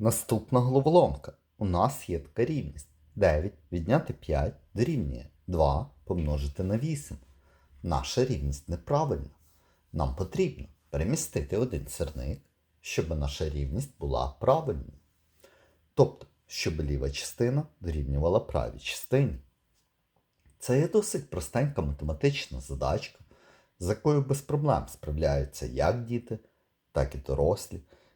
Наступна головоломка. У нас є така рівність. 9 відняти 5 дорівнює 2 помножити на 8. Наша рівність неправильна. Нам потрібно перемістити один сирник, щоб наша рівність була правильною. Тобто, щоб ліва частина дорівнювала правій частині. Це є досить простенька математична задачка, з якою без проблем справляються як діти, так і дорослі.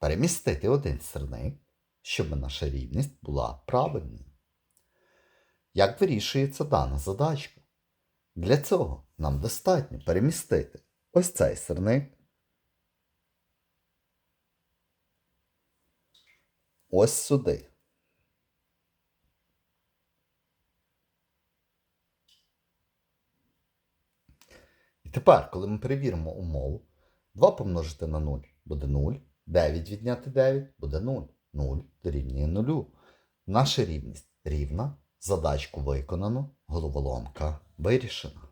перемістити один сирник, щоб наша рівність була правильною. Як вирішується дана задачка? Для цього нам достатньо перемістити ось цей сирник. Ось сюди. І тепер, коли ми перевіримо умову, 2 помножити на 0 буде 0, 9 відняти 9 буде 0. 0 дорівнює 0. Наша рівність рівна, задачку виконано, головоломка вирішена.